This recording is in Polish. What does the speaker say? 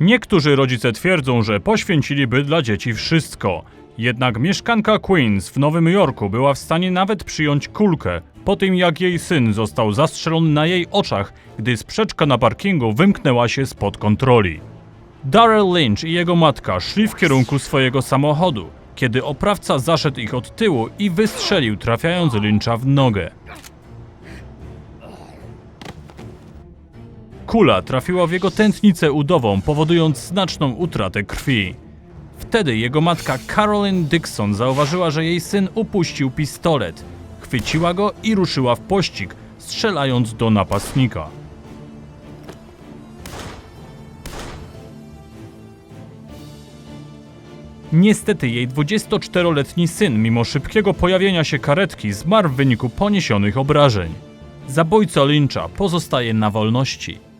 Niektórzy rodzice twierdzą, że poświęciliby dla dzieci wszystko. Jednak mieszkanka Queens w Nowym Jorku była w stanie nawet przyjąć kulkę po tym, jak jej syn został zastrzelony na jej oczach, gdy sprzeczka na parkingu wymknęła się spod kontroli. Darrell Lynch i jego matka szli w kierunku swojego samochodu, kiedy oprawca zaszedł ich od tyłu i wystrzelił, trafiając Lyncha w nogę. Kula trafiła w jego tętnicę udową, powodując znaczną utratę krwi. Wtedy jego matka Carolyn Dixon zauważyła, że jej syn upuścił pistolet. Chwyciła go i ruszyła w pościg, strzelając do napastnika. Niestety jej 24-letni syn, mimo szybkiego pojawienia się karetki, zmarł w wyniku poniesionych obrażeń. Zabójca Lyncha pozostaje na wolności.